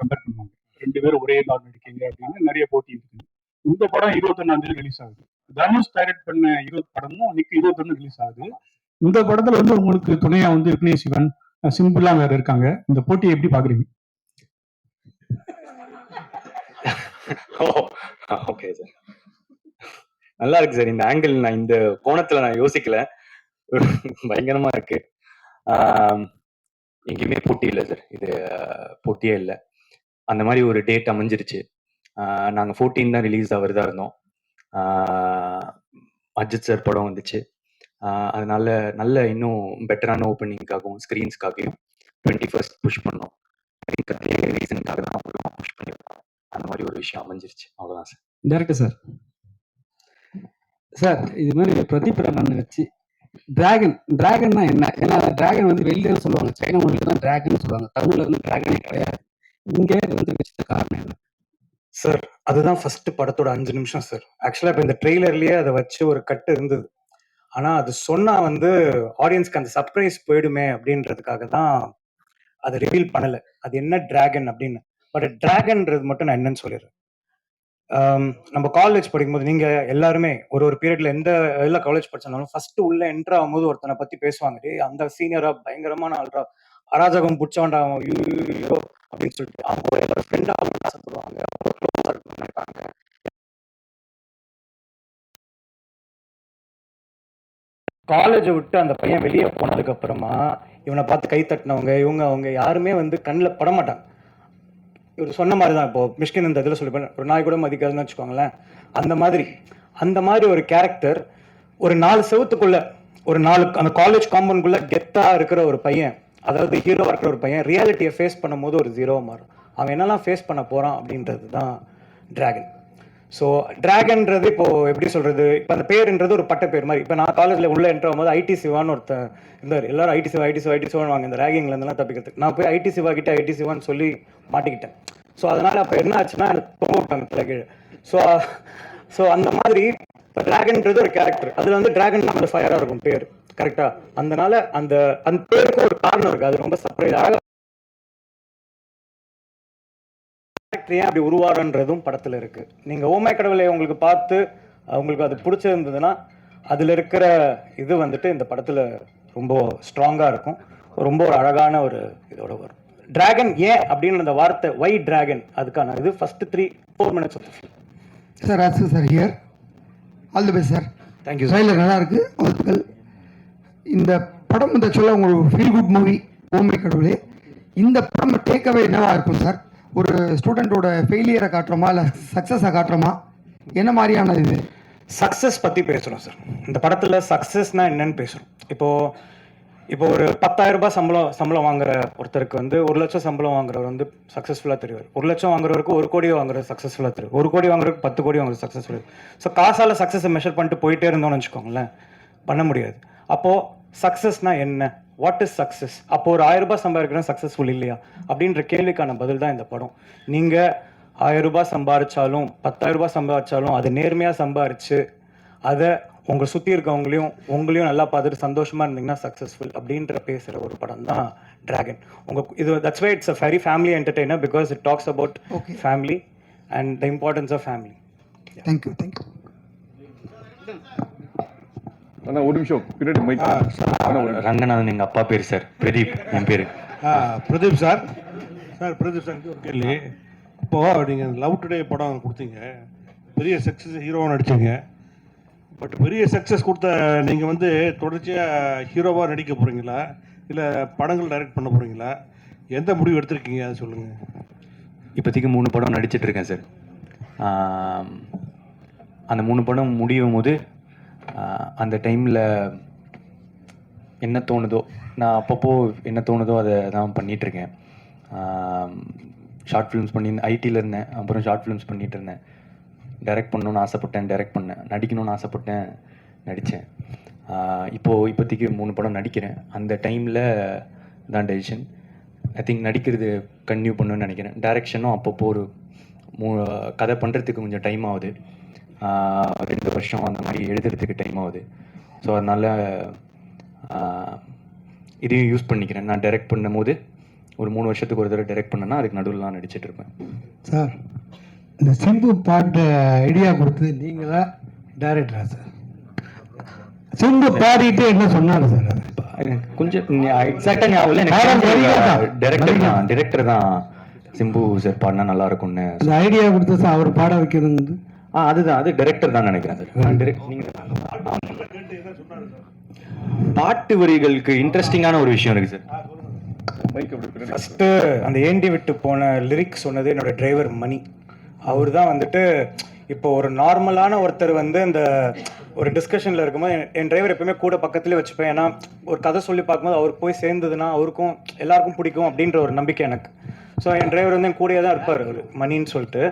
Compare பண்ணுவாங்க. ரெண்டு பேரும் ஒரே நாள் நடிக்கீங்க அப்படின்னு நிறைய போட்டி இருக்கு இந்த படம் இருபத்தொன்னாம் தேதி ரிலீஸ் ஆகுது. தனுஷ் டைரக்ட் பண்ண இருபது படமும் இன்னைக்கு இருபத்தொன்னு ரிலீஸ் ஆகுது. இந்த படத்துல வந்து உங்களுக்கு துணையா வந்து விக்னேஷ் சிவன் சிம்பிளா வேற இருக்காங்க. இந்த போட்டியை எப்படி பாக்குறீங்க? ஓகே சார் நல்லா இருக்கு சார் இந்த ஆங்கிள் நான் இந்த கோணத்துல நான் யோசிக்கல. பயங்கரமா இருக்கு. எங்கேயுமே போட்டி இல்லை சார் இது போட்டியே இல்லை. அந்த மாதிரி ஒரு டேட் அமைஞ்சிருச்சு. நாங்கள் ஃபோர்டீன் தான் ரிலீஸ் ஆகிறதா இருந்தோம். அஜித் சார் படம் வந்துச்சு. அதனால நல்ல இன்னும் பெட்டரான ஓப்பனிங்காகவும் ஸ்க்ரீன்ஸ்க்காகவும் டுவெண்ட்டி ஃபர்ஸ்ட் புஷ் பண்ணோம். ரீசனுக்காக தான் புஷ் பண்ணியிருக்கோம் அந்த மாதிரி ஒரு விஷயம் அமைஞ்சிருச்சு. அவ்வளோதான் சார் டேரக்டர் சார் சார் இது மாதிரி பிரதீப் ரமன் வச்சு டிராகன் டிராகன்னா என்ன? ஏன்னா டிராகன் வந்து வெளியில சொல்லுவாங்க. சைனா மொழியில தான் டிராகன் சொல்லுவாங்க. தமிழ்ல வந்து டிராகனே கிடையாது. இங்க வந்து வச்ச காரணம் என்ன? சார் அதுதான் ஃபர்ஸ்ட் படத்தோட அஞ்சு நிமிஷம் சார் ஆக்சுவலா இப்போ இந்த ட்ரெய்லர்லயே அதை வச்சு ஒரு கட்டு இருந்தது. ஆனா அது சொன்னா வந்து ஆடியன்ஸ்க்கு அந்த சர்ப்ரைஸ் போயிடுமே அப்படின்றதுக்காக தான் அதை ரிவீல் பண்ணல. அது என்ன டிராகன் அப்படின்னு. பட் டிராகன்ன்றது மட்டும் நான் என்னன்னு சொல்லிடுறேன். Um, நம்ம காலேஜ் படிக்கும்போது நீங்க எல்லாருமே ஒரு ஒரு பீரியட்ல எந்த எல்லா காலேஜ் படிச்சிருந்தாலும் ஃபர்ஸ்ட் உள்ள என்டர் ஆகும்போது ஒருத்தனை பத்தி பேசுவாங்க. டேய் அந்த சீனியரா பயங்கரமான ஆள்ரா. அராஜகம் பிடிச்சவன்டா ஐயோ, அப்படின்னு சொல்லிட்டு அவங்க எல்லாரும் ஃப்ரெண்டா ஆசைப்படுவாங்க க்ளோஸா இருக்கணும்னு நினைப்பாங்க காலேஜை விட்டு அந்த பையன் வெளியே போனதுக்கு அப்புறமா இவனை பார்த்து கை தட்டினவங்க இவங்க அவங்க யாருமே வந்து கண்ணில் பட மாட்டாங்க. இவர் சொன்ன மாதிரி தான் இப்போ மிஷ்கின் இந்த இதில் சொல்லிப்பேன் ஒரு நாய் கூட மதிக்காதுன்னு வச்சுக்கோங்களேன். அந்த மாதிரி அந்த மாதிரி ஒரு கேரக்டர் ஒரு நாலு செவத்துக்குள்ள ஒரு நாலு அந்த காலேஜ் காம்பவுண்ட்குள்ள கெத்தா இருக்கிற ஒரு பையன் அதாவது ஹீரோ இருக்கிற ஒரு பையன் ரியாலிட்டியை ஃபேஸ் பண்ணும்போது ஒரு ஜீரோ மாறும். அவன் என்னெல்லாம் ஃபேஸ் பண்ண போகிறான் அப்படின்றது தான் டிராகன் ஸோ டிராகன்றது இப்போ எப்படி சொல்றது? இப்போ அந்த பேருன்றது ஒரு பட்ட பேர் மாதிரி. இப்போ நான் காலேஜில் உள்ள என்ட்ரு ஆகும்போது ஐடி சிவான்னு ஒருத்தன் இருந்தார். எல்லாரும் IT Siva IT Siva IT சிவான்னு வாங்க. இந்த ரேகிங்லேருந்துலாம் தப்பிக்கிறதுக்கு. நான் போய் ஐடி சிவா கிட்ட ஐடி சிவான்னு சொல்லி மாட்டிக்கிட்டேன். ஸோ அதனால அப்போ என்ன ஆச்சுன்னா எனக்கு போட்டாங்க தலை கீழே. ஸோ ஸோ அந்த மாதிரி இப்போ ட்ராகன்ன்றது ஒரு கேரக்டர் அதில் வந்து டிராகன் நம்ம ஃபயராக இருக்கும் பேர். கரெக்டா அதனால அந்த அந்த பேருக்கு ஒரு காரணம் இருக்கு. அது ரொம்ப சர்ப்ரைஸ் அழகா கேரக்டர் ஏன் அப்படி உருவாடுன்றதும் படத்துல இருக்கு. நீங்க ஓமை கடவுளை உங்களுக்கு பார்த்து உங்களுக்கு அது பிடிச்சிருந்ததுன்னா அதுல இருக்கிற இது வந்துட்டு இந்த படத்துல ரொம்ப ஸ்ட்ராங்கா இருக்கும். ரொம்ப ஒரு அழகான ஒரு இதோட வரும். டிராகன் ஏன் அப்படின்னு அந்த வார்த்தை வை டிராகன் அதுக்கான இது first three four minutes sir Raju sir here all the best sir thank you trailer நல்லா இருக்கு. வாழ்த்துக்கள் இந்த படம் இந்த சொல்ல உங்களுக்கு ஃபீல் குட் மூவி ஓமை கடவுளே. இந்த படம் டேக்அவே என்னவா இருக்கும் சார் ஒரு ஸ்டூடெண்ட்டோட ஃபெயிலியரை காட்டுறோமா இல்லை சக்ஸஸை காட்டுறோமா? என்ன மாதிரியான இது? சக்ஸஸ் பற்றி பேசுகிறோம் சார் இந்த படத்தில் சக்ஸஸ்னால் என்னன்னு பேசுகிறோம் இப்போது இப்போ ஒரு பத்தாயிரம் ரூபாய் சம்பளம் சம்பளம் வாங்குற ஒருத்தருக்கு வந்து ஒரு லட்சம் சம்பளம் வாங்குறவர் வந்து சக்ஸஸ்ஃபுல்லாக தெரிவார். ஒரு லட்சம் வாங்குறவருக்கு ஒரு கோடி வாங்குறது சக்ஸஸ்ஃபுல்லாக தெரியும். ஒரு கோடி வாங்குறதுக்கு பத்து கோடி வாங்குறது சக்ஸஸ்ஃபுல் ஸோ காசால் சக்ஸஸை மெஷர் பண்ணிட்டு போயிட்டே இருந்தோம்னு வச்சுக்கோங்களேன் பண்ண முடியாது. அப்போது சக்ஸஸ்னா என்ன? வாட் இஸ் சக்ஸஸ் அப்போ ஒரு ஆயிரம் ரூபாய் சம்பாதிக்கிறோம் சக்ஸஸ்ஃபுல் இல்லையா? அப்படின்ற கேள்விக்கான பதில் தான் இந்த படம். நீங்க ஆயிரம் ரூபாய் சம்பாதிச்சாலும் பத்தாயிரம் ரூபாய் சம்பாதிச்சாலும் அதை நேர்மையா சம்பாரிச்சு அதை உங்க சுத்தி இருக்கவங்களையும் உங்களையும் நல்லா பார்த்துட்டு சந்தோஷமா இருந்தீங்கன்னா சக்ஸஸ்ஃபுல் அப்படின்ற பேசுற ஒரு படம் தான் டிராகன் உங்க இது that's why it's a very family entertainer because it talks about. Family and the importance of family thank you thank you அண்ணா ஒரு நிமிஷம். பின்னாடி மைக். ரங்கநாதன் எங்க அப்பா பேர் சார். பிரதீப் என் பேரு. Pradeep sir. Sir Pradeep sir ஒரு கேள்வி. இப்போ நீங்கள் லவ் டுடே படம் கொடுத்தீங்க. பெரிய சக்ஸஸ் ஹீரோவாக நடிச்சீங்க. பட் பெரிய சக்ஸஸ் கொடுத்த நீங்கள் வந்து தொடர்ச்சியாக ஹீரோவாக நடிக்க போகிறீங்களா இல்லை படங்கள் டைரக்ட் பண்ண போகிறீங்களா எந்த முடிவு எடுத்திருக்கீங்க? அதை சொல்லுங்கள் இப்போதைக்கு மூணு படம் நடிச்சிட்டு இருக்கேன் சார். அந்த மூணு படம் முடியும் போது அந்த டைமில் என்ன தோணுதோ நான் அப்பப்போ என்ன தோணுதோ அதை தான் பண்ணிகிட்ருக்கேன் ஷார்ட் ஃபிலிம்ஸ் பண்ணி ஐடியில் இருந்தேன் அப்புறம் ஷார்ட் ஃபிலிம்ஸ் பண்ணிகிட்டு இருந்தேன். டைரக்ட் பண்ணணும்னு ஆசைப்பட்டேன் டைரக்ட் பண்ணேன். நடிக்கணும்னு ஆசைப்பட்டேன் நடித்தேன். இப்போது இப்போதைக்கு மூணு படம் நடிக்கிறேன். அந்த டைமில் தான் டெசிஷன் ஐ திங்க் நடிக்கிறது கன்டினியூ பண்ணுன்னு நினைக்கிறேன். டைரக்ஷனும் அப்பப்போ ஒரு மூ கதை பண்ணுறதுக்கு கொஞ்சம் டைம் ஆகுது. ரெண்டு வருஷம் அந்த மாதிரி எழுதுறதுக்கு டைம் ஆகுது. ஸோ அதனால் இதையும் யூஸ் பண்ணிக்கிறேன். நான் டைரக்ட் பண்ணும்போது ஒரு மூணு வருஷத்துக்கு ஒரு தடவை டைரக்ட் பண்ணேன்னா அதுக்கு நடுவில் நான் நடிச்சிட்டு இருப்பேன். சார் இந்த சிம்பு பாட்டு ஐடியா கொடுத்தது நீங்களா டைரக்டரா சார்? சிம்பு பாடிட்டு என்ன சொன்னாரு சார் கொஞ்சம் எக்ஸாக்டா ஞாபகம். டேரக்டர் தான் டேரக்டர் தான் சிம்பு சார் பாடினா நல்லா இருக்கும்னு. ஐடியா கொடுத்த சார் அவர் பாட வைக்கிறது ஆ அதுதான். அது டைரக்டர் தான் நினைக்கிறேன். சார் direct- பாட்டு வரிகளுக்கு இன்ட்ரெஸ்டிங்கான ஒரு விஷயம் இருக்கு சார் ஃபஸ்ட்டு அந்த ஏண்டி விட்டு போன லிரிக்ஸ் சொன்னது என்னோட டிரைவர் மணி. அவர் தான் வந்துட்டு இப்போ ஒரு நார்மலான ஒருத்தர் வந்து இந்த ஒரு டிஸ்கஷனில் இருக்கும்போது என் டிரைவர் எப்பவுமே கூட பக்கத்துலேயே வச்சுப்பேன். ஏன்னா ஒரு கதை சொல்லி பார்க்கும்போது அவர் போய் சேர்ந்ததுன்னா அவருக்கும் எல்லாருக்கும் பிடிக்கும் அப்படின்ற ஒரு நம்பிக்கை எனக்கு. ஸோ என் டிரைவர் வந்து என் கூடயே தான் இருப்பார் அவர் மணின்னு சொல்லிட்டு.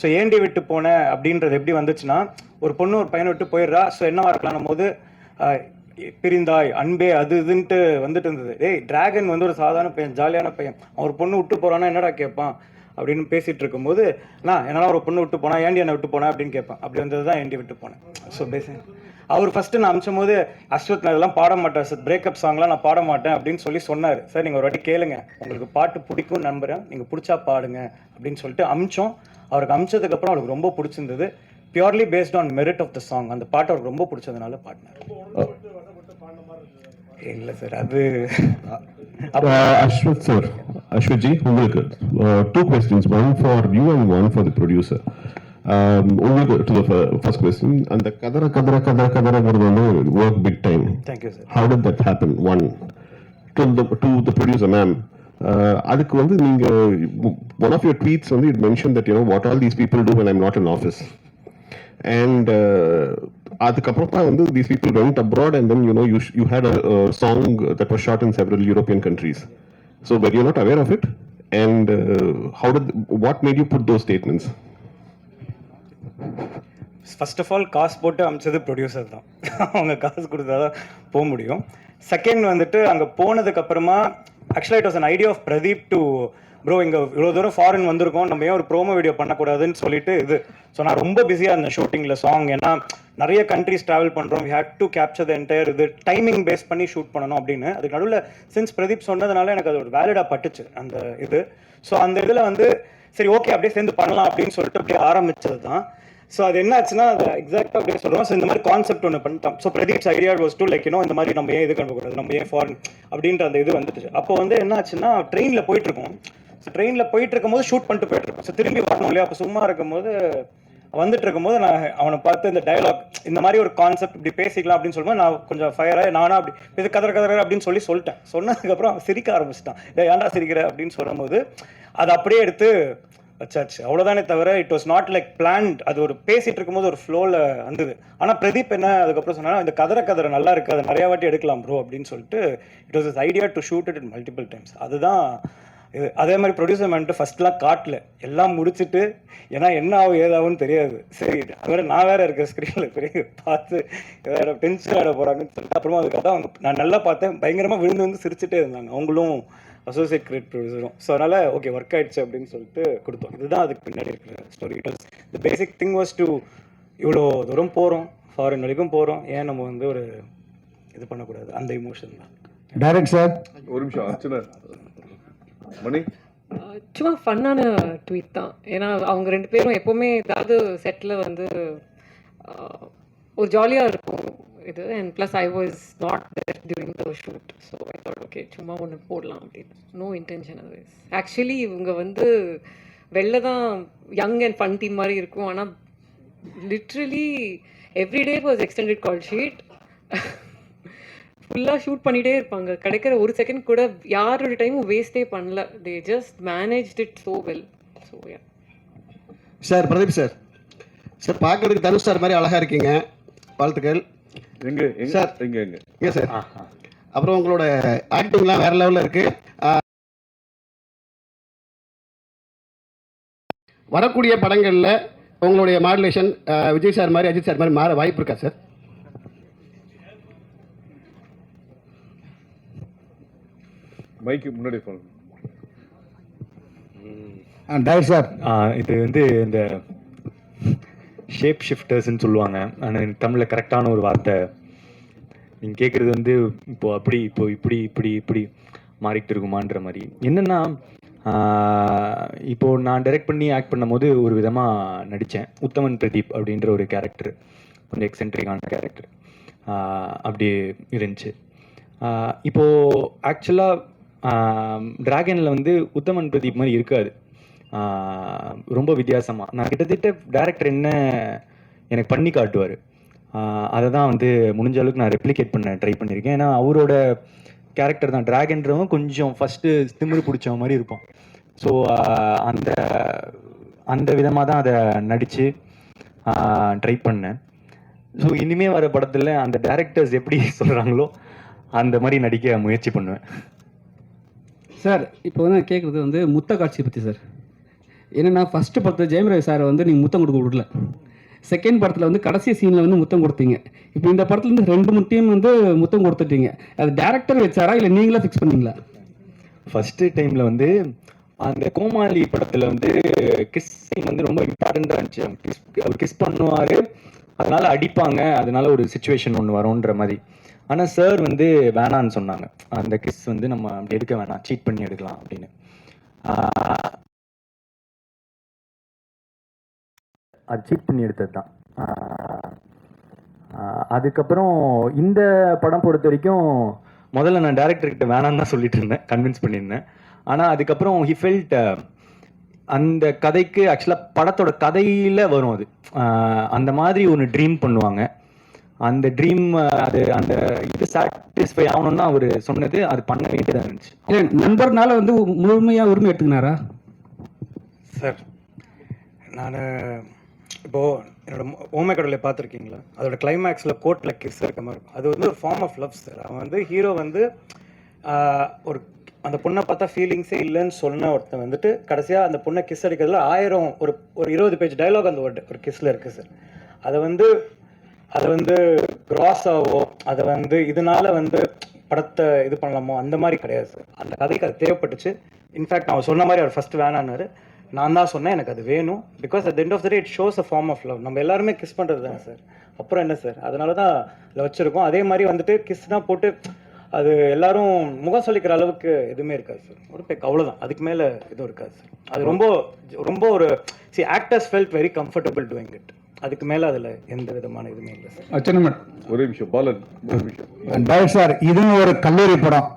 ஸோ ஏண்டி விட்டு போனேன் அப்படின்றது எப்படி வந்துச்சுன்னா ஒரு பொண்ணு ஒரு பையனை விட்டு போயிடுறா. ஸோ என்னவா இருக்கலாம்? போது பிரிந்தாய் அன்பே அது இதுன்ட்டு வந்துட்டு இருந்தது. டேய் டிராகன் வந்து ஒரு சாதாரண பையன் ஜாலியான பையன். அவன் ஒரு பொண்ணு விட்டு போகிறான்னா என்னடா கேட்பான் அப்படின்னு பேசிகிட்டு இருக்கும்போது நான் என்னால் ஒரு பொண்ணு விட்டு போனா? ஏண்டி என்னை விட்டு போனேன் அப்படின்னு கேட்பேன் அப்படி வந்தது தான் ஏண்டி விட்டு போனேன். ஸோ பேசி அவர் ஃபர்ஸ்ட் நான் அமிச்சும் போது அஸ்வத் நான் இதெல்லாம் பாட மாட்டேன் சார் பிரேக்கப் சாங்லாம் நான் பாட மாட்டேன் அப்படின்னு சொல்லி சொன்னார். சார் நீங்கள் ஒரு வாட்டி கேளுங்க. உங்களுக்கு பாட்டு பிடிக்கும் நம்புறேன். நீங்கள் பிடிச்சா பாடுங்க அப்படின்னு சொல்லிட்டு அமிச்சோம். அவருக்கு அமிச்சதுக்கப்புறம் அவருக்கு ரொம்ப பிடிச்சிருந்தது. Purely based on merit of the song அந்த பாட்டு அவருக்கு ரொம்ப பிடிச்சதுனால பாடினார். இல்லை சார் அது அஸ்வத் சார் அஸ்வத் ஜி உங்களுக்கு two questions one for you and one for the producer உங்களுக்கு டு ஃபர்ஸ்ட் கொஸ்டின் அந்த கதற கதற கதற கதறங்கிறது வந்து work big time thank you sir how did that happen one to the to the producer ma'am அதுக்கு வந்து நீங்க ஒன் ஆஃப் யுவர் ட்வீட்ஸ் வந்து it mention that you know what all these people do when I'm not in office and uh, அதுக்கப்புறமா வந்து these people went abroad and then you know you, sh- you had a, a song that was shot in several European countries. So were you not aware of it? And uh, how did what made first first of all காசு போட்டு அமிச்சது producer தான். அவங்க காசு கொடுத்தா தான் போக முடியும். செகண்ட் வந்துட்டு அங்கே போனதுக்கப்புறமா ஆக்சுவலாக it was an idea of Pradeep to bro இங்கே இவ்வளோ தூரம் ஃபாரின் வந்திருக்கோம். நம்ம ஏன் ஒரு ப்ரோமோ வீடியோ பண்ணக்கூடாதுன்னு சொல்லிட்டு இது. ஸோ நான் ரொம்ப பிஸியாக இருந்தேன் ஷூட்டிங்கில் சாங் ஏன்னா நிறைய கண்ட்ரிஸ் ட்ராவல் பண்ணுறோம் we had to capture the entire இது டைமிங் பேஸ் பண்ணி ஷூட் பண்ணணும் அப்படின்னு. அதுக்கு நடுவில் சின்ஸ் பிரதீப் சொன்னதுனால எனக்கு அது ஒரு வேலிடாக பட்டுச்சு அந்த இது. ஸோ அந்த இதில் வந்து சரி ஓகே அப்படியே சேர்ந்து பண்ணலாம் அப்படின்னு சொல்லிட்டு அப்படியே ஆரம்பித்தது தான் ஸோ அது என்ன ஆச்சுன்னா அது எக்ஸாக்டாக அப்படியே சொல்கிறோம் ஸோ இந்த மாதிரி கான்செப்ட் ஒன்று பண்ணிட்டோம். So Pradeep's idea was to like இந்த மாதிரி நம்ம ஏன் இது கண்டுக்கூடாது நம்ம ஏன் ஃபாரின் அப்படின்ற அந்த இது வந்துட்டு அப்போ வந்து என்ன ஆச்சுன்னா ட்ரெயினில் போயிட்டு இருக்கோம் ஸோ ட்ரெயினில் போயிட்டு இருக்கும்போது ஷூட் பண்ணிட்டு போயிட்டு இருக்கோம் ஸோ திரும்பி வரணும் இல்லையா? அப்போ சும்மா இருக்கும்போது வந்துட்டு இருக்கும்போது நான் அவனை பார்த்து இந்த டயலாக் இந்த மாதிரி ஒரு கான்செப்ட் இப்படி பேசிக்கலாம் அப்படின்னு சொல்லும்போது நான் கொஞ்சம் ஃபயராக நானும் அப்படி இது கதற கதற அப்படின்னு சொல்லி சொல்லிட்டேன். சொன்னதுக்கப்புறம் அவன் சிரிக்க ஆரம்பிச்சிட்டான். ஏன்டா சிரிக்கிற? அப்படின்னு சொல்லும்போது அதை அப்படியே எடுத்து வச்சாச்சு அவ்வளோதானே தவிர it was not like planned அது ஒரு பேசிட்டு இருக்கும்போது ஒரு ஃப்ளோவில் வந்தது. ஆனால் பிரதீப் என்ன அதுக்கப்புறம் சொன்னா இந்த கதற கதற நல்லா இருக்குது அதை நிறையா வாட்டி எடுக்கலாம் ப்ரோ அப்படின்னு சொல்லிட்டு it was is idea to shoot it in multiple times அதுதான் இது. அதே மாதிரி ப்ரொடியூசர் மேன்ட்டு ஃபஸ்ட்லாம் காட்டல. எல்லாம் முடிச்சுட்டு ஏன்னா என்ன ஆகும் ஏதாகும்னு தெரியாது. சரி அது வேற நான் வேற இருக்கிற ஸ்க்ரீனில் பெரிய பார்த்து வேற டென்ஷன் ஆட போகிறாங்கன்னு சொல்லிட்டு அப்புறமா அதுக்காக அவங்க நான் நல்லா பார்த்தேன். பயங்கரமாக விழுந்து வந்து சிரிச்சுட்டே இருந்தாங்க. அவங்களும் அசோசியேட் கிரியேட் ப்ரொடியூசரும் ஸோ அதனால் ஓகே ஒர்க் ஆயிடுச்சு அப்படின்னு சொல்லிட்டு கொடுத்தோம். இதுதான் அதுக்கு பின்னாடி இருக்கிற story it was the basic thing was to இவ்வளோ தூரம் போகிறோம் ஃபாரின் வரைக்கும் போகிறோம் ஏன் நம்ம வந்து ஒரு இது பண்ணக்கூடாது? அந்த இமோஷன் தான். டைரக்ட் சார் ஒரு நிமிஷம் அர்ச்சனா. மணி? சும்மா ஃபன்னான ட்வீட் தான். ஏன்னா அவங்க ரெண்டு பேரும் எப்போவுமே ஏதாவது செட்டில் வந்து ஒரு ஜாலியாக இருக்கும். இது and plus I was not there during the shoot so I thought okay சும்மா ஒன்று போடலாம் அப்படின்னு. நோ இன்டென்ஷன் அது ஆக்சுவலி இவங்க வந்து வெளில தான் யங் அண்ட் ஃபன் டீம் மாதிரி இருக்கும். ஆனால் literally everyday was extended call sheet ஃபுல்லாக ஷூட் பண்ணிகிட்டே இருப்பாங்க. கிடைக்கிற ஒரு செகண்ட் கூட யாரோட டைமும் வேஸ்ட்டே பண்ணல. They just manage it so well so yeah sir Pradeep sir sir பார்க்குறதுக்கு தனுஷ் சார் மாதிரி அழகாக இருக்கீங்க. வாழ்த்துக்கள். எங்க எங்க? சார். எங்க எங்க? ஏ சார். அப்புறம் உங்களோட ஆக்டிங்லாம் வேற லெவலில் இருக்கு. வரக்கூடிய படங்களில் உங்களுடைய மாடுலேஷன் விஜய் சார் மாதிரி அஜித் சார் மாதிரி மாற வாய்ப்பு இருக்கா சார் மைக்கு முன்னாடி போங்க டைரக்ட் சார் இது வந்து இந்த ஷேப் ஷிஃப்டர்ஸ்ன்னு சொல்லுவாங்க. ஆனால் தமிழில் கரெக்டான ஒரு வார்த்தை. நீங்கள் கேட்குறது வந்து இப்போ அப்படி இப்போ இப்படி இப்படி இப்படி மாறிக்கிட்டு இருக்குமான்ற மாதிரி. என்னென்னா இப்போ நான் டைரக்ட் பண்ணி ஆக்ட் பண்ணும்போது ஒரு விதமாக நடித்தேன் உத்தமன் பிரதீப் அப்படின்ற ஒரு கேரக்டர் கொஞ்சம் எக்ஸென்ட்ரிக்கான கேரக்டர் அப்படி இருந்துச்சு. இப்போது ஆக்சுவலாக டிராகனில் வந்து உத்தமன் பிரதீப் மாதிரி இருக்காது. ரொம்ப வித்தியாசமாக நான் கிட்டத்தட்ட டேரக்டர் என்ன எனக்கு பண்ணி காட்டுவார். அதை தான் வந்து முடிஞ்ச அளவுக்கு நான் ரெப்ளிகேட் பண்ண ட்ரை பண்ணியிருக்கேன் ஏன்னா அவரோட கேரக்டர் தான். டிராகன்றவன் கொஞ்சம் ஃபஸ்ட்டு திமிரு பிடிச்ச மாதிரி இருக்கும் ஸோ அந்த அந்த விதமாக தான் அதை நடித்து ட்ரை பண்ணேன். ஸோ இனிமே வர படத்தில் அந்த டேரக்டர்ஸ் எப்படி சொல்கிறாங்களோ அந்த மாதிரி நடிக்க முயற்சி பண்ணுவேன். சார் இப்போ வந்து கேட்குறது வந்து முத்த காட்சி பற்றி சார். என்னென்னா ஃபஸ்ட்டு படத்தில் ஜெயம் ரவி சாரை வந்து நீங்கள் முத்தம் கொடுக்க விடல. செகண்ட் படத்தில் வந்து கடைசி சீனில் வந்து முத்தம் கொடுத்தீங்க. இப்போ இந்த படத்துல இருந்து ரெண்டு முட்டையும் வந்து முத்தம் கொடுத்துட்டீங்க. அது டேரக்டர் வச்சாரா இல்லை நீங்களா ஃபிக்ஸ் பண்ணீங்களா? ஃபஸ்ட்டு டைமில் வந்து அந்த கோமாளி படத்தில் வந்து கிஸ் வந்து ரொம்ப இம்பார்ட்டண்ட்டாக இருந்துச்சு. கிஸ் அவர் கிஸ் பண்ணுவார். அதனால அடிப்பாங்க. அதனால ஒரு சுச்சுவேஷன் ஒன்று வரும்ன்ற மாதிரி. ஆனால் சார் வந்து வேணான்னு சொன்னாங்க. அந்த கிஸ் வந்து நம்ம அப்படி எடுக்க வேணாம். சீட் பண்ணி எடுக்கலாம் அப்படின்னு. சீட் பண்ணி எடுத்தது தான். அதுக்கப்புறம் இந்த படம் பொறுத்த வரைக்கும் முதல்ல நான் டேரக்டர் கிட்ட வேணாம்னு தான் சொல்லிட்டு இருந்தேன் கன்வின்ஸ் பண்ணியிருந்தேன். ஆனால் அதுக்கப்புறம் ஹி ஃபெல்ட் அந்த கதைக்கு ஆக்சுவலாக படத்தோட கதையில் வரும் அது. அந்த மாதிரி ஒன்று ட்ரீம் பண்ணுவாங்க. அந்த ட்ரீம் அது அந்த இது சாட்டிஸ்ஃபை ஆகணும்னா அவர் சொன்னது அது பண்ண வேண்டியதாக இருந்துச்சு. இல்லை நண்பர்னால வந்து முழுமையாக உரிமை எடுத்துக்கினாரா? சார் நான் இப்போது என்னோட ஓமை கடவுளை பார்த்துருக்கீங்களா? அதோட கிளைமேக்ஸில் கோட்டில் கிஸ் இருக்க மாதிரி இருக்கும். அது வந்து ஒரு ஃபார்ம் ஆஃப் லவ் சார் அவன் வந்து ஹீரோ வந்து ஒரு அந்த பொண்ணை பார்த்தா ஃபீலிங்ஸே இல்லைன்னு சொன்ன ஒருத்தன் வந்துட்டு கடைசியாக அந்த பொண்ணை கிஸ் அடிக்கிறதுல ஆயிரம் ஒரு ஒரு இருபது பேஜ் டைலாக் அந்த ஒரு ஒரு கிஸ்ஸில் இருக்குது சார் அதை வந்து அதை வந்து கிராஸ் அதை வந்து இதனால வந்து படத்தை இது பண்ணலாமோ அந்த மாதிரி கிடையாது சார் அந்த கதைக்கு அது தேவைப்பட்டுச்சு. இன்ஃபேக்ட் அவன் சொன்ன மாதிரி அவர் ஃபர்ஸ்ட் வேணான்னாரு. நான் தான் சொன்னேன் எனக்கு அது வேணும். Because at the end of the day it shows a form of love நம்ம எல்லாருமே கிஸ் பண்ணுறது தானே சார் அப்புறம் என்ன சார் அதனால தான் இதில் வச்சுருக்கோம். அதே மாதிரி வந்துட்டு கிஸ் தான் போட்டு அது எல்லாரும் முகம் சொல்லிக்கிற அளவுக்கு எதுவுமே இருக்காது சார் ஒரு பேக் அவ்வளோதான் அதுக்கு மேலே எதுவும் இருக்காது சார் அது ரொம்ப ரொம்ப ஒரு C actors felt very comfortable doing it அதுக்கு மேலே அதில் எந்த விதமான இதுவுமே இல்லை சார் அர்ச்சனை மேடம். ஒரே நிமிஷம் பாலன் ஒரு நிமிஷம். சார் இதுவும் ஒரு கல்லூரி படம்.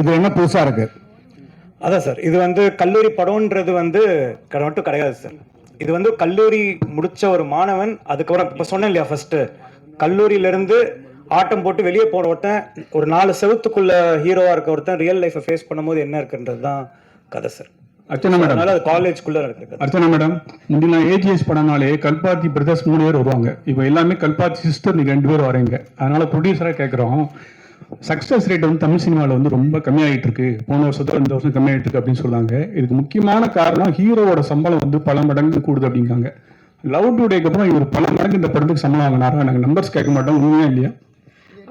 இது என்ன புதுசாக இருக்கு? அதான் சார். இது வந்து கல்லூரி படம்ன்றது வந்து கடை மட்டும் கிடையாது சார். இது வந்து கல்லூரி முடிச்ச ஒரு மாணவன் அதுக்கப்புறம் இப்போ சொன்னேன் இல்லையா ஃபர்ஸ்ட் கல்லூரியிலேருந்து ஆட்டம் போட்டு வெளியே போன ஒருத்தன் ஒரு நாலு செவத்துக்குள்ள ஹீரோவா இருக்க ஒருத்தன் ரியல் லைஃப்பை ஃபேஸ் பண்ணும்போது என்ன இருக்குன்றது தான் கதை சார். அர்ச்சனா மேடம் அது காலேஜ்குள்ள நடக்கிற கதை. அர்ச்சனா மேடம் முந்திலாம் ஏஜிஎஸ் படம்னாலே கல்பாத்தி பிரதர்ஸ் மூணு பேர் வருவாங்க. இப்போ எல்லாமே கல்பாத்தி சிஸ்டர் நீங்க ரெண்டு பேர் வரீங்க அதனால ப்ரொடியூசராக கேட்குறோம் சக்ஸஸ் ரேட் வந்து தமிழ் சினிமாவில் வந்து ரொம்ப கம்மியாயிட்டு இருக்கு போன வருஷத்துல இந்த வருஷம் கம்மியாயிட்டு இருக்கு அப்படின்னு சொல்றாங்க. இதுக்கு முக்கியமான காரணம் ஹீரோவோட சம்பளம் வந்து பல மடங்கு கூடுது அப்படிங்காங்க லவ் டுடேக்கு அப்புறம் இவர் பல மடங்கு இந்த படத்துக்கு சம்பளம் வாங்கினாரா? நாங்கள் நம்பர்ஸ் கேட்க மாட்டோம். உண்மையா இல்லையா?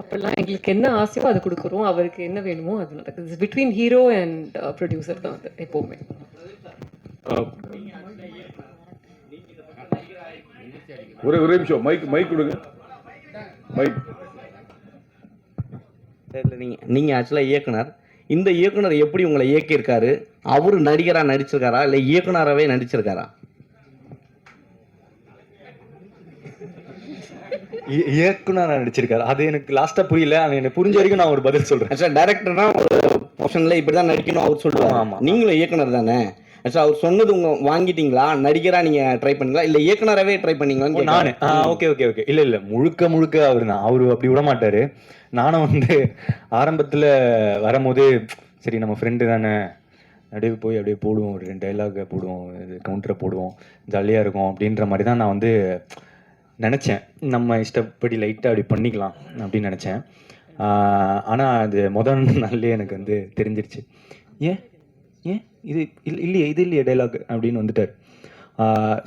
அப்பெல்லாம் எங்களுக்கு என்ன ஆசையோ அது கொடுக்குறோம். அவருக்கு என்ன வேணுமோ அது நடக்குது. பிட்வீன் ஹீரோ அண்ட் ப்ரொடியூசர் தான் அது எப்போவுமே. ஒரே ஒரே நிமிஷம். மைக் மைக் கொடுங்க. மைக் தெரியல நீங்க நீங்க ஆக்சுவலா இயக்குனர். இந்த இயக்குனர் எப்படி உங்களை இயக்கியிருக்காரு? அவரு நடிகரா நடிச்சிருக்காரா? இல்ல இயக்குனராவே நடிச்சிருக்காரா? இயக்குனரா நடிச்சிருக்காரு. அது எனக்கு லாஸ்டா புரியல. ஆனா எனக்கு புரிஞ்ச வரைக்கும் நான் ஒரு பதில் சொல்றேன். ஆக்சுவலா டைரக்டர்னா ஒரு போர்ஷன்ல இப்படிதான் நடிக்கணும் அவர் சொல்லுவாரு. ஆமா. நீங்களும் இயக்குனர் தானே? ஆக்சுவலா அவர் சொன்னது உங்க வாங்கிட்டீங்களா? நடிகரா நீங்க ட்ரை பண்ணீங்களா? இல்ல இயக்குனராவே ட்ரை பண்ணீங்களான்னு நானு. ஓகே ஓகே ஓகே இல்ல இல்ல. முழுக்க முழுக்க அவரு தான். அவரு அப்படி விட மாட்டாரு. நானும் வந்து ஆரம்பத்துல வரும்போது சரி நம்ம ஃப்ரெண்டு தானே. அப்படியே போய் அப்படியே போடுவோம். ஒரு ரெண்டு டைலாக் போடுவோம். இது கவுண்டரை போடுவோம். ஜாலியா இருக்கும். அப்படின்ற மாதிரி தான் நான் வந்து நினச்சேன். நம்ம இஷ்டப்படி லைட்டாக அப்படி பண்ணிக்கலாம் அப்படின்னு நினச்சேன். ஆனால் அது முதல் நாள்லயே எனக்கு வந்து தெரிஞ்சிருச்சு. ஏன்? இது இல்லையே இது இல்லையே டைலாக் அப்படின்னு வந்துட்டார்.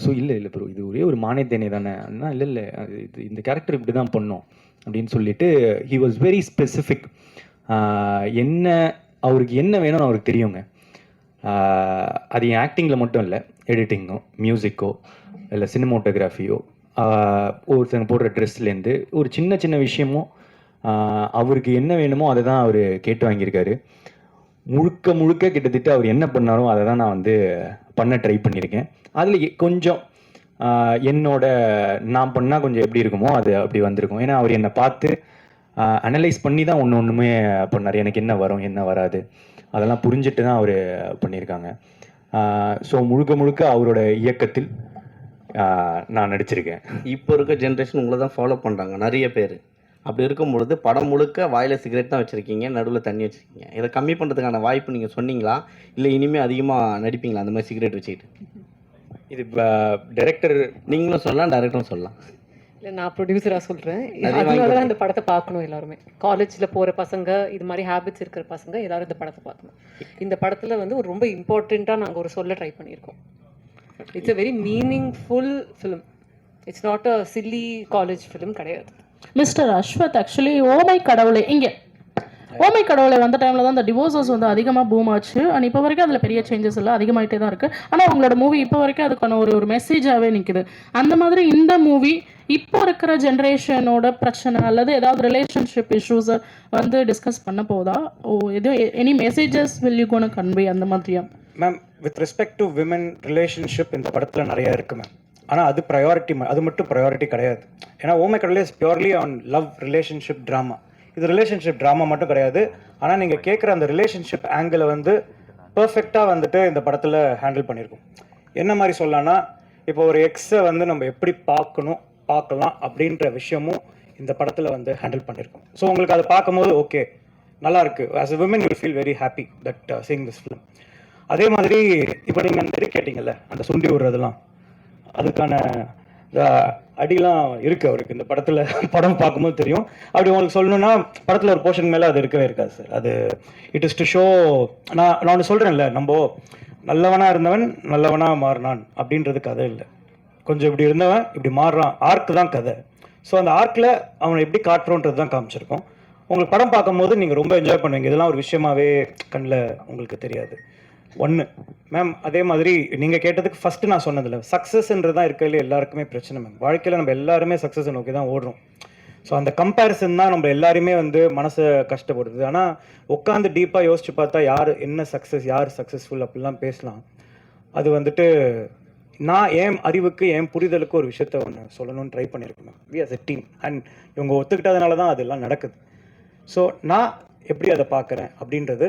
ஸோ இல்லை இல்லை ப்ரோ இது ஒரே ஒரு மானியத்தேனே தானே இல்லை இல்லை அது இது இந்த கேரக்டர் இப்படி தான் பண்ணோம் அப்படின்னு சொல்லிட்டு ஹி வாஸ் வெரி ஸ்பெசிஃபிக் என்ன அவருக்கு என்ன வேணும்னு அவருக்கு தெரியுங்க. அது என் ஆக்டிங்கில் மட்டும் இல்லை எடிட்டிங்கோ மியூசிக்கோ இல்லை சினிமோட்டோகிராஃபியோ ஒருத்தங்க போடுற ட்ரெஸ்லேருந்து ஒரு சின்ன சின்ன விஷயமும் அவருக்கு என்ன வேணுமோ அதை தான் அவர் கேட்டு வாங்கியிருக்காரு. முழுக்க முழுக்க கிட்டத்தட்ட அவர் என்ன பண்ணாரோ அதை தான் நான் வந்து பண்ண ட்ரை பண்ணியிருக்கேன். அதில் கொஞ்சம் என்னோட நான் பண்ணால் கொஞ்சம் எப்படி இருக்குமோ அது அப்படி வந்திருக்கும். ஏன்னா அவர் என்னை பார்த்து அனலைஸ் பண்ணி தான் ஒன்று ஒன்றுமே பண்ணார். எனக்கு என்ன வரும் என்ன வராது. அதெல்லாம் புரிஞ்சுட்டு தான் அவர் பண்ணியிருக்காங்க. ஸோ முழுக்க முழுக்க அவரோட இயக்கத்தில் நான் நடிச்சிருக்கேன். இப்போ இருக்க ஜென்ரேஷன் உங்களை தான் ஃபாலோ பண்ணுறாங்க நிறைய பேர். அப்படி இருக்கும் பொழுது படம் முழுக்க வாயில் சிகரெட் தான் வச்சுருக்கீங்க நடுவில் தண்ணி வச்சுருக்கீங்க. இதை கம்மி பண்ணுறதுக்கான வாய்ப்பு நீங்கள் சொன்னீங்களா? இல்லை இனிமேல் அதிகமாக நடிப்பீங்களா அந்த மாதிரி சிகரெட் வச்சுக்கிட்டு? இது டைரக்டர் நீங்களும் சொல்லலாம் டேரக்டரும் சொல்லலாம். இல்லை நான் ப்ரொடியூசராக சொல்கிறேன் அதனால தான். இந்த படத்தை பார்க்கணும் எல்லாருமே. காலேஜில் போகிற பசங்க இது மாதிரி ஹேபிட்ஸ் இருக்கிற பசங்க எல்லாரும் இந்த படத்தை பார்க்கணும். இந்த படத்தில் வந்து ஒரு ரொம்ப இம்பார்ட்டண்ட்டாக நாங்கள் ஒரு சொல்ல ட்ரை பண்ணியிருக்கோம். It's a very meaningful film it's not a silly college film கிடையாது. Mister Ashwath actually oh my Kadavule இங்கே. ஓமை oh கடவுளை வந்த டைமில் தான் இந்த டிவோர்ஸஸ் வந்து அதிகமாக பூம் ஆச்சு. அண்ட் இப்போ வரைக்கும் அதில் பெரிய சேஞ்சஸ் இல்லை அதிகமாகிட்டே தான் இருக்குது ஆனால் உங்களோட மூவி இப்போ வரைக்கும் அதுக்கான ஒரு ஒரு மெசேஜாகவே நிற்குது அந்த மாதிரி இந்த மூவி இப்போ இருக்கிற ஜென்ரேஷனோட பிரச்சனை அல்லது ஏதாவது ரிலேஷன்ஷிப் இஷ்யூஸை வந்து டிஸ்கஸ் பண்ண போதா? ஓ எதுவும் any messages will you gonna convey அந்த மாதிரியா? Ma'am with respect to women relationship இந்த படத்தில் நிறைய இருக்கு மேம் ஆனால் அது ப்ரையாரிட்டி அது மட்டும் ப்ரையாரிட்டி கிடையாது. ஏன்னா oh my Kadavule is purely on love relationship drama இது ரிலேஷன்ஷிப் ட்ராமா மட்டும் கிடையாது. ஆனால் நீங்கள் கேட்குற அந்த ரிலேஷன்ஷிப் ஆங்கிளை வந்து பர்ஃபெக்டாக வந்துட்டு இந்த படத்தில் ஹேண்டில் பண்ணியிருக்கோம் என்ன மாதிரி சொல்லலாம்னா இப்போ ஒரு எக்ஸை வந்து நம்ம எப்படி பார்க்கணும் பார்க்கலாம் அப்படின்ற விஷயமும் இந்த படத்தில் வந்து ஹேண்டில் பண்ணியிருக்கோம் ஸோ உங்களுக்கு அதை பார்க்கும்போது ஓகே நல்லா இருக்கு. As a women you feel very happy that seeing this film அதே மாதிரி இப்போ நீங்கள் அந்த கேட்டிங்கல்ல அந்த சுண்டி விடுறதுலாம் அதுக்கான அஹ், அடிலாம் இருக்கு அவருக்கு. இந்த படத்தில் படம் பார்க்கும்போது தெரியும். அப்படி உங்களுக்கு சொல்லணும்னா படத்தில் ஒரு போர்ஷன் மேலே அது இருக்கவே இருக்காது சார் அது இட் இஸ் டு ஷோ நான் நான் ஒன்று சொல்கிறேன்ல நம்ம நல்லவனாக இருந்தவன் நல்லவனாக மாறினான் அப்படின்றது கதை இல்லை. கொஞ்சம் இப்படி இருந்தவன் இப்படி மாறுறான். ஆர்க் தான் கதை. ஸோ அந்த ஆர்க்கில் அவனை எப்படி காட்டுறோன்றது தான் காமிச்சிருக்கோம். உங்களுக்கு படம் பார்க்கும்போது நீங்கள் ரொம்ப என்ஜாய் பண்ணுவீங்க. இதெல்லாம் ஒரு விஷயமாவே கண்ணில் உங்களுக்கு தெரியாது. ஒன்று மேம் அதே மாதிரி நீங்கள் கேட்டதுக்கு ஃபஸ்ட்டு நான் சொன்னதில்ல சக்ஸஸ்ன்றது தான் இருக்கிறதுல எல்லாருக்குமே பிரச்சனை மேம் வாழ்க்கையில் நம்ம எல்லாருமே சக்ஸஸ் நோக்கி தான் ஓடுறோம். ஸோ அந்த கம்பேரிசன் தான் நம்ம எல்லாருமே வந்து மனசை கஷ்டப்படுது ஆனால் உட்காந்து டீப்பாக யோசிச்சு பார்த்தா யார் என்ன சக்ஸஸ் யார் சக்ஸஸ்ஃபுல் அப்படிலாம் பேசலாம். அது வந்துட்டு நான் ஏன் அறிவுக்கு என் புரிதலுக்கு ஒரு விஷயத்த ஒன்று சொல்லணும்னு ட்ரை பண்ணியிருக்கேன் ma'am we as a team and இவங்க ஒத்துக்கிட்டதுனால தான் அதெல்லாம் நடக்குது. ஸோ நான் எப்படி அதை பார்க்குறேன் அப்படின்றது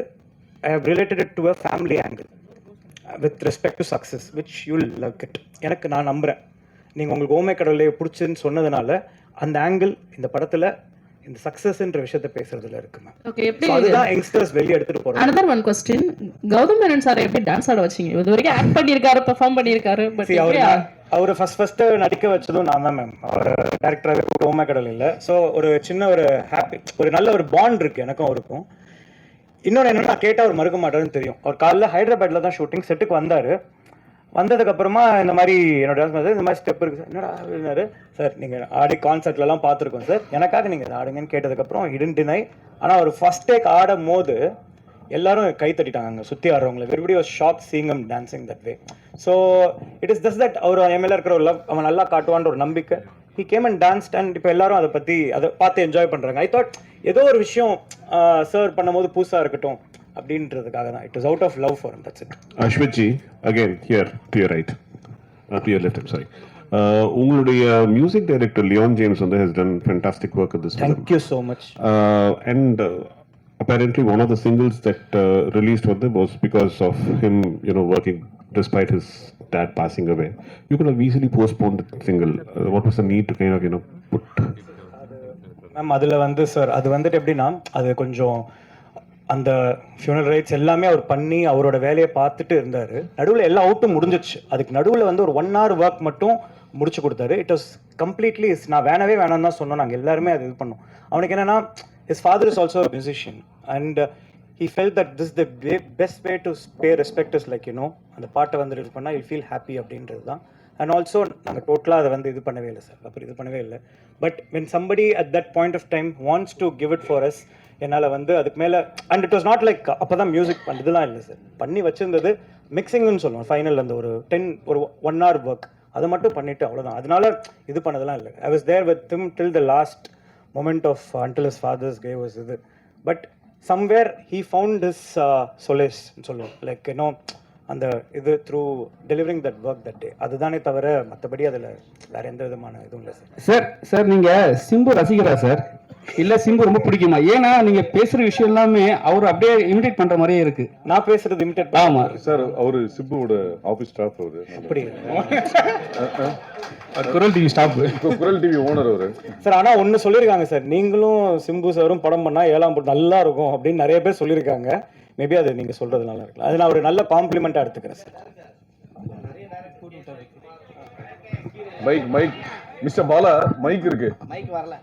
I have related to a family angle with respect to success which you'll love it எனக்கு நான் நம்புகிறேன் நீங்கள் உங்களுக்கு ஓமை கடவுளே பிடிச்சுன்னு சொன்னதுனால அந்த ஆங்கிள் இந்த படத்தில் இந்த சக்ஸஸ்ன்ற விஷயத்த பேசுறதுல இருக்கு மேம் ஓகே எப்படி அதுதான் யங்ஸ்டர்ஸ் வெளியே எடுத்துகிட்டு போகிறோம் another one question Gautham Menon sir எப்படி டான்ஸ் ஆட வச்சீங்க? இது வரைக்கும் ஆக்ட் பண்ணியிருக்காரு பெர்ஃபார்ம் பண்ணியிருக்காரு பட் அவர் அவர் ஃபர்ஸ்ட் ஃபர்ஸ்ட் நடிக்க வச்சதும் நான் தான் மேம் அவர் டேரக்டராகவே ஓமா கடல் இல்லை. ஸோ ஒரு சின்ன ஒரு ஹாப்பி ஒரு நல்ல ஒரு பாண்ட் இருக்கு எனக்கும் அவருக்கும். இன்னொன்று என்னென்னா கேட்டால் அவர் மறுக்க மாட்டாருன்னு தெரியும். அவர் காலைல ஹைதராபாத்ல தான் ஷூட்டிங் செட்டுக்கு வந்தார். வந்ததுக்கப்புறமா இந்த மாதிரி என்னோட டான்ஸ் இந்த மாதிரி ஸ்டெப் இருக்குது சார் என்னடா? அப்படின்னாரு. சார் நீங்கள் ஆடி கான்சர்ட்லலாம் பார்த்துருக்கோம் சார் எனக்காக நீங்கள் ஆடுங்கன்னு கேட்டதுக்கப்புறம் இடன் டினை ஆனால் அவர் ஃபர்ஸ்ட் டேக் ஆடும் போது எல்லாரும் கை தட்டிட்டாங்க அங்கே சுற்றி ஆடுறவங்களை. Everybody ஒரு shock seeing him dancing that way so it is just that our MLA இருக்கிற ஒரு லவ் அவன் நல்லா காட்டுவான்ற ஒரு நம்பிக்கை. He came and dance and இப்போ எல்லாரும் அதை பற்றி அதை பார்த்து என்ஜாய் பண்ணுறாங்க ஐ தாட் ஏதோ ஒரு விஷயம் சர்வ் பண்ணும்போது புதுசாக இருக்கட்டும் அப்படின்றதுக்காக தான் it is out of love for that's it to your right. Uh, to your left, I'm sorry. Uh, உங்களுடைய மியூசிக் டைரக்டர் லியோன் ஜேம்ஸ் வந்து has done fantastic work at this film. Thank you so much Uh, and uh, apparently one of the singles that uh, released with them was because of him, you know, working despite his dad passing away. You could have easily postponed the single. Uh, what was the need to kind of, you know, put ma'am அதில் வந்து sir அது வந்துட்டு எப்படின்னா அது கொஞ்சம் அந்த funeral rights எல்லாமே அவர் பண்ணி அவரோட வேலையை பார்த்துட்டு இருந்தார். நடுவில் எல்லா அவுட்டும் முடிஞ்சிச்சு. அதுக்கு நடுவில் வந்து ஒரு ஒன் ஹவர் ஒர்க் மட்டும் முடிச்சு கொடுத்தாரு. இட் வாஸ் கம்ப்ளீட்லி நான் வேணவே வேணாம் தான் சொன்னோம். நாங்கள் எல்லாருமே அது இது பண்ணோம். அவனுக்கு என்னென்னா is father is also musician and he felt that this the best way to pay best way like you know அந்த பாட்டை வந்து இது பண்ணால் யூ ஃபீல் ஹாப்பி அப்படின்றது தான். அண்ட் ஆல்சோ நாங்கள் டோட்டலாக அதை வந்து இது பண்ணவே இல்லை சார் அப்புறம் இது பண்ணவே இல்லை. But when somebody at that point of time wants to give it for us என்னால் வந்து அதுக்கு மேலே and it was not like அப்போ தான் மியூசிக் பண்ணதுலாம் இல்லை சார் பண்ணி வச்சிருந்தது மிக்சிங்னு சொல்லுவோம் ஃபைனல் அந்த ஒரு டென் ஒரு ஒன் ஹவர் ஒர்க் அதை மட்டும் பண்ணிட்டு அவ்வளோதான் அதனால இது பண்ணதெல்லாம் இல்லை. I was there with them till the last moment of until is father's gave us இது. But somewhere he found this solace சொல்லுவோம் லைக் இன்னும் அந்த இது through delivering that work that day அதுதானே தவிர மற்றபடி அதில் வேற எந்த விதமான இதுவும் இல்லை சார் சார் சார் நீங்க சிம்பு ரசிகரா சார் இல்ல சிம்பு ரொம்ப பிடிக்குமா? ஏன்னா நீங்க பேசுற விஷயம் எல்லாமே அவர் அப்படியே இமிடேட் பண்ற மாதிரியே இருக்கு. நான் பேசுறது இமிட்டேட் ஆமா. சார் அவரு சிம்புவோட ஆபீஸ் ஸ்டாஃப் அவரு. அப்படி குரல் டிவி ஸ்டாப் இப்போ குரல் டிவி ஓனர் அவரு. சார் ஆனால் ஒன்று சொல்லியிருக்காங்க சார் நீங்களும் சிம்பு சாரும் படம் பண்ணால் ஏழாம் படம் நல்லா இருக்கும் அப்படின்னு நிறைய பேர் சொல்லியிருக்காங்க மேபி அது நீங்கள் சொல்கிறது நல்லா இருக்கலாம். அது நான் ஒரு நல்ல காம்ப்ளிமெண்ட்டாக எடுத்துக்கிறேன் sir mike mike mister Bala mike இருக்கு. மைக் வரல.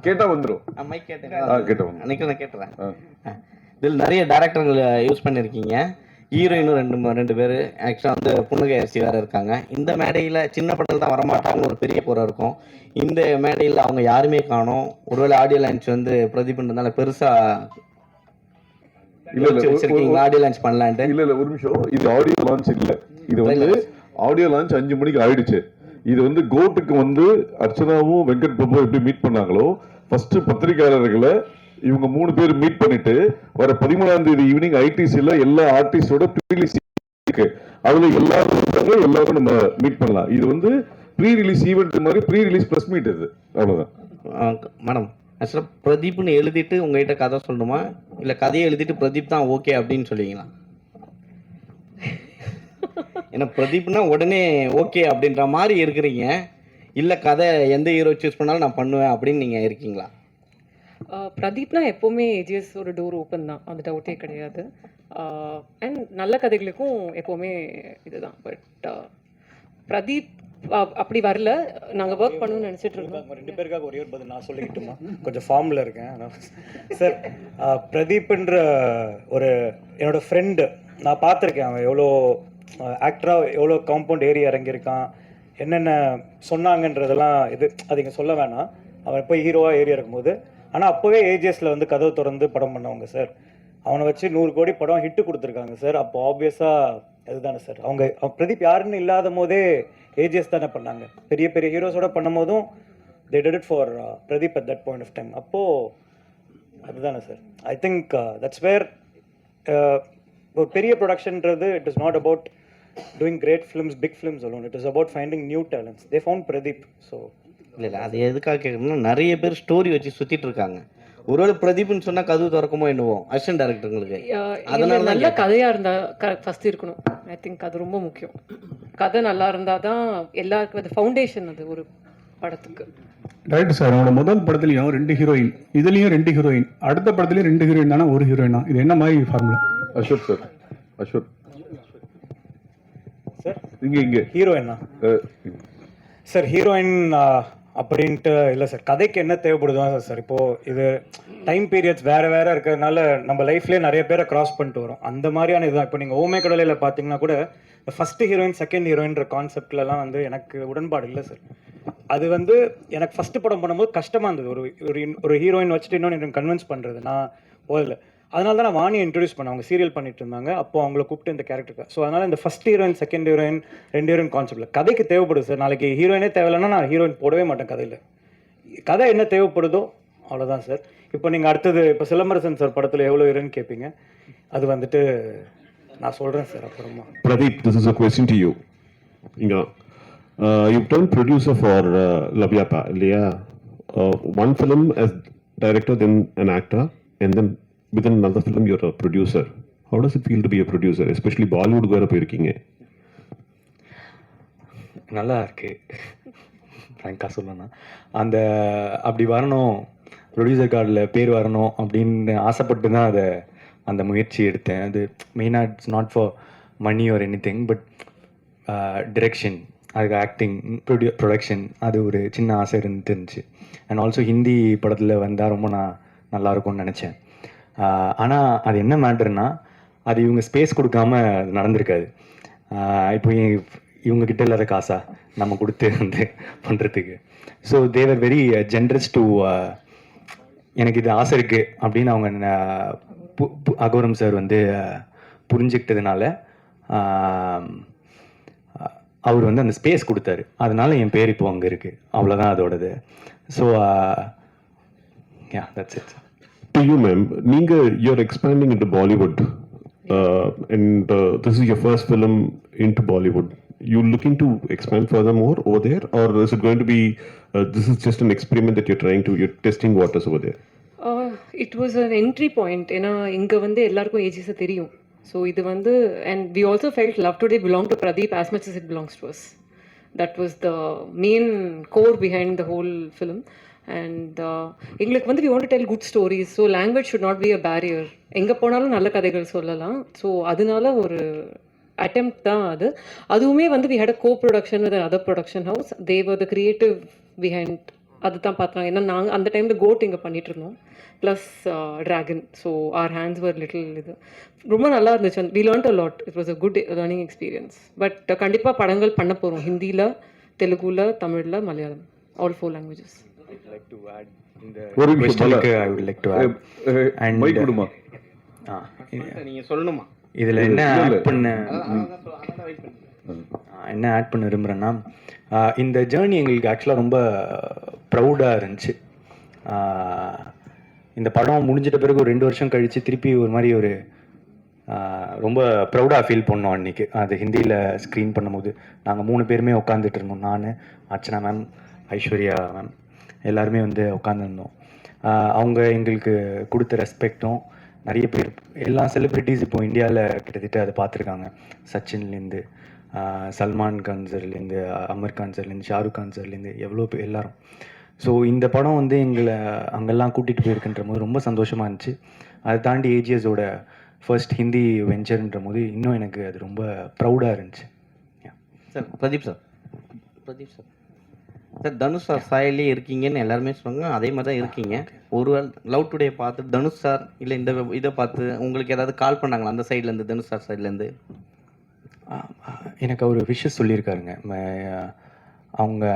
கேட்டா வந்துரும். மைக் கேட்டேன். ஆ கேட்ட வந்துரும். அன்னைக்கு நான் கேட்டுறேன். இதில் நிறைய டேரக்டர்கள் யூஸ் பண்ணியிருக்கீங்க ஹீரோயினும் ரெண்டு ம- ரெண்டு பேர். ஆக்சுவலாக வந்து புன்னகை அரிசி வேறு இருக்காங்க. இந்த மேடையில் சின்ன படத்தில் தான் வரமாட்டாங்க ஒரு பெரிய குறை இருக்கும். இந்த மேடையில் அவங்க யாருமே காணோம். ஒருவேளை ஆடியோ லான்ச் வந்து பிரதீப்ன்றதுனால பெருசாக இல்ல இல்ல ஆடியோ லான்ச் பண்ணலான்ட்டு. இல்ல இல்ல ஒரு நிமிஷம். இது ஆடியோ லான்ச் இல்ல. இது வந்து ஆடியோ லான்ச் அஞ்சு மணிக்கு ஆயிடுச்சு. இது வந்து கோட்டுக்கு வந்து அர்ச்சனாவும் வெங்கட் பிரபு எப்படி மீட் பண்ணாங்களோ ஃபர்ஸ்ட் பத்திரிகையாளர்களை இவங்க மூணு பேர் மீட் பண்ணிட்டு வர பதிமூணாம் தேதி ஈவினிங் ஐடிசில எல்லா ஆர்டிஸ்டோட ப்ரீ இருக்கு. அதுல எல்லாரும் இருக்காங்க எல்லாரும் நம்ம மீட் பண்ணலாம். இது வந்து ப்ரீ ரிலீஸ் ஈவெண்ட் மாதிரி ப்ரீ ரிலீஸ் பிரஸ் மீட் இது. அவ்வளவுதான். மேடம் ஆக்சுவலாக பிரதீப்னு எழுதிட்டு உங்ககிட்ட கதை சொல்லணுமா? இல்லை கதையை எழுதிட்டு பிரதீப் தான் ஓகே அப்படின்னு சொல்லுவீங்களா? ஏன்னா பிரதீப்னா உடனே ஓகே அப்படின்ற மாதிரி இருக்கிறீங்க. இல்லை கதை எந்த ஹீரோ சூஸ் பண்ணாலும் நான் பண்ணுவேன் அப்படின்னு நீங்கள் இருக்கீங்களா? பிரதீப்னா எப்போவுமே ஒரு டோர் ஓப்பன் தான். அந்த டவுட்டே கிடையாது. அண்ட் நல்ல கதைகளுக்கும் எப்போவுமே இதுதான். பட் பிரதீப் அப்படி வரல. நாங்கள் ஒர்க் பண்ணணும்னு நினச்சிட்டு இருக்கோம். ரெண்டு பேருக்காக ஒரே ஒரு பதில் நான் சொல்லிக்கிட்டுமா? கொஞ்சம் ஃபார்மில் இருக்கேன். சார் பிரதீப்ன்ற ஒரு என்னோட ஃப்ரெண்டு நான் பார்த்துருக்கேன். அவன் எவ்வளோ ஆக்டராக எவ்வளோ காம்பவுண்ட் ஏறி இறங்கியிருக்கான். என்னென்ன சொன்னாங்கன்றதெல்லாம் இது அது இங்கே சொல்ல வேணாம். அவன் போய் ஹீரோவாக ஏறி இறக்கும்போது. ஆனால் அப்போவே ஏஜிஎஸில் வந்து கதவு திறந்து படம் பண்ணவங்க சார். அவனை வச்சு நூறு கோடி படம் ஹிட்டு கொடுத்துருக்காங்க சார். அப்போ ஆப்வியஸாக அதுதானே சார். அவங்க பிரதீப் யாருன்னு இல்லாத போதே ஏஜிஎஸ் தானே பண்ணாங்க. பெரிய பெரிய ஹீரோஸோட பண்ணும் போதும் they did it for Pradeep at that point of time அப்போது அதுதானே sir. I think that's where ஒரு பெரிய ப்ரொடக்ஷன்ன்றது it is not about doing great films big films alone. It is about finding new talents they found Pradeep so இல்லை இல்லை அது எதுக்காக கேட்குறேன்னா நிறைய பேர் ஸ்டோரி வச்சு சுற்றிட்டு இருக்காங்க. ஒருவேளை பிரதீப்னு சொன்னால் கதவு திறக்குமோ என்னவோ அசிஸ்டன்ட் டேரக்டருங்களுக்கு அதனால தான் நல்ல. கதையாக இருந்தால் ஃபஸ்ட் இருக்கணும். ஐ திங்க் அது ரொம்ப முக்கியம். கதை நல்லா இருந்தால் தான் எல்லாருக்கும் அது ஃபவுண்டேஷன் அது ஒரு படத்துக்கு. ரைட் சார் அவனோட முதல் படத்துலயும் ரெண்டு ஹீரோயின் இதுலயும் ரெண்டு ஹீரோயின் அடுத்த படத்துலயும் ரெண்டு ஹீரோயின் தானே ஒரு ஹீரோயினா இது என்ன மாதிரி formula Ashok sir Ashok. Sir இங்க இங்க. ஹீரோயினா அஹ், சார் ஹீரோயின் அப்படின்ட்டு இல்லை சார். கதைக்கு என்ன தேவைப்படுதோ சார் இப்போது இது டைம் பீரியட்ஸ் வேறு வேறு இருக்கிறதுனால நம்ம லைஃப்லேயே நிறைய பேரை கிராஸ் பண்ணிட்டு வரும். அந்த மாதிரியான இதுதான். இப்போ நீங்கள் ஓமே கடலையில் பார்த்தீங்கன்னா கூட ஃபஸ்ட்டு ஹீரோயின் செகண்ட் ஹீரோயின்ற கான்செப்ட்லலாம் வந்து எனக்கு உடன்பாடு இல்லை சார். அது வந்து எனக்கு ஃபஸ்ட்டு படம் பண்ணும்போது கஷ்டமாக இருந்தது. ஒரு ஒரு ஒரு ஹீரோயின் வச்சுட்டு இன்னொன்று கன்வின்ஸ் பண்ணுறது நான் போதில்ல அதனால தான் நான் வாணி இன்ட்ரடியூஸ் பண்ணேன். அவங்க சீரியல் பண்ணிட்டு இருந்தாங்க. அப்போ அவங்கள கூப்பிட்டு இந்த கேரக்டருக்கு ஸோ அதனால் இந்த ஃபஸ்ட் ஹீரோயின் செகண்ட் ஹீரோயின் ரெண்டு ஹீரோயின் கான்செப்ட்டில் கதைக்கு தேவைப்படுது சார் நாளைக்கு ஹீரோயினே தேவையில்லைன்னா நான் ஹீரோயின் போடவே மாட்டேன் கதையில். கதை என்ன தேவைப்படுதோ அவ்வளோதான் சார் இப்போ நீங்கள் அடுத்தது இப்போ சிலம்பரசன் சார் படத்தில் எவ்வளோ ஹீரோன்னு கேட்பீங்க அது வந்துட்டு நான் சொல்கிறேன் சார் அப்புறமா. Pradeep this is a question to you Yeah. You turn producer for Loveyapa இல்லையா one film as one film அன் director, then then within another film you're a producer. How does it feel to be a producer, especially Bollywood வேற போயிருக்கீங்க? நல்லா இருக்கு. ஃப்ராங்காக சொல்லணும்னா. அந்த அப்படி வரணும் ப்ரொடியூசர் கார்டில் பேர் வரணும் அப்படின்னு ஆசைப்பட்டு தான் அதை அந்த முயற்சி எடுத்தேன். அது மெயினாக it's not for money or anything but direction அதுக்கு ஆக்டிங் ப்ரொடியூ ப்ரொடக்ஷன் அது ஒரு சின்ன ஆசை இருந்துருந்துச்சு அண்ட் ஆல்சோ ஹிந்தி படத்தில் வந்தால் ரொம்ப நான் நல்லா இருக்கும்னு நினச்சேன். ஆனால் அது என்ன மேட்டர்னா அது இவங்க ஸ்பேஸ் கொடுக்காம அது நடந்திருக்காது இப்போ இ- இவங்க கிட்ட இல்லாத காசா நம்ம கொடுத்து வந்து பண்ணுறதுக்கு so they were very generous to எனக்கு இது ஆசை இருக்குது அப்படின்னு அவங்க பு- பு- அகோரம் சார் வந்து புரிஞ்சுக்கிட்டதுனால அவர் வந்து அந்த ஸ்பேஸ் கொடுத்தாரு. அதனால என் பேர் இப்போ அங்கே இருக்குது அவ்வளோதான் அதோடது. So yeah that's it's to you, ma'am, Ninga, you're expanding into Bollywood, uh, and uh, this is your first film into Bollywood. You looking to expand further more over there, or is it going to be? Uh, this is just an experiment that you're trying to. You're testing waters over there. It was an entry point ஏன்னா இங்கே வந்து எல்லாருக்கும் ஏஜிஸை தெரியும் so இது வந்து and we also felt Love Today belong to Pradeep as much is it belongs to us that was the main core behind the whole film and uh, எங்களுக்கு வந்து we want tell good stories so language should not be a barrier எங்கே போனாலும் நல்ல கதைகள் சொல்லலாம். So அதனால ஒரு அட்டம் தான் அது. அதுவுமே வந்து we had a co production with other production house they were the creative behind அது தான் பார்த்தாங்க. ஏன்னா நாங்கள் அந்த டைமில் கோட் இங்கே பண்ணிட்டு இருந்தோம். Plus Dragon so our hands were little இது. ரொம்ப நல்லா இருந்துச்சு. We learned a lot it was a good learning experience but கண்டிப்பாக படங்கள் பண்ண போகிறோம் ஹிந்தியில் தெலுங்குல தமிழில் Malayalam. All four languages like to add இந்த ஒரு நிமிஷம் questionக்கு I would like to add. And- mike கொடுமா? ஆ, நீங்க சொல்லணுமா? இதுல என்ன. ஆட் பண்ண என்ன ஆட் பண்ண விரும்புகிறேன்னா இந்த ஜேர்னி எங்களுக்கு ஆக்சுவலாக ரொம்ப ப்ரௌடாக இருந்துச்சு. இந்த படம் முடிஞ்சிட்ட பிறகு ஒரு ரெண்டு வருஷம் கழித்து திருப்பி ஒரு மாதிரி ஒரு ரொம்ப ப்ரௌடாக ஃபீல் பண்ணோம் அன்றைக்கி அது ஹிந்தியில் ஸ்க்ரீன் பண்ணும்போது. நாங்கள் மூணு பேருமே உட்காந்துட்டு இருந்தோம் நான் அர்ச்சனா மேம் ஐஸ்வர்யா மேம் எல்லாருமே வந்து உட்காந்துருந்தோம் அவங்க எங்களுக்கு கொடுத்த ரெஸ்பெக்டும் நிறைய பேர் எல்லா செலிப்ரிட்டிஸ் இப்போ இந்தியாவில் கிட்டத்தட்ட அதை பார்த்துருக்காங்க. சச்சின்லேருந்து சல்மான் கான் சார்லேருந்து அமர் கான் சார்லேருந்து ஷாருக் கான் சார்லேருந்து எவ்வளோ பேர் எல்லாரும். ஸோ இந்த படம் வந்து எங்களை அங்கெல்லாம் கூட்டிகிட்டு போயிருக்குன்ற போது ரொம்ப சந்தோஷமாக இருந்துச்சு. அதை தாண்டி ஏஜிஎஸோட ஃபர்ஸ்ட் ஹிந்தி வெஞ்சர்ன்ற போது இன்னும் எனக்கு அது ரொம்ப ப்ரௌடாக இருந்துச்சு. Sir Pradeep sir. Pradeep sir. Sir Dhanush sir சாயலே இருக்கீங்கன்னு எல்லாருமே சொன்னாங்க அதே மாதிரி தான் இருக்கீங்க. ஒரு லவ் டுடே பார்த்து தனுஷ் சார் இல்லை இந்த இதை பார்த்து உங்களுக்கு ஏதாவது கால் பண்ணாங்களா? அந்த சைட்லேருந்து தனுஷ் சார் சைட்லேருந்து எனக்கு அவர் விஷஸ் சொல்லியிருக்காருங்க. அவங்க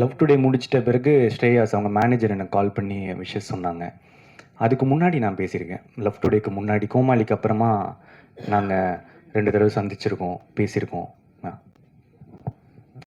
லவ் டுடே முடிச்சிட்ட பிறகு ஸ்ரேயாஸ் அவங்க மேனேஜர் எனக்கு கால் பண்ணி விஷஸ் சொன்னாங்க. அதுக்கு முன்னாடி நான் பேசியிருக்கேன். லவ் டுடேக்கு முன்னாடி கோமாளிக்கு அப்புறமா நாங்கள் ரெண்டு தடவை சந்திச்சிருக்கோம் பேசியிருக்கோம்.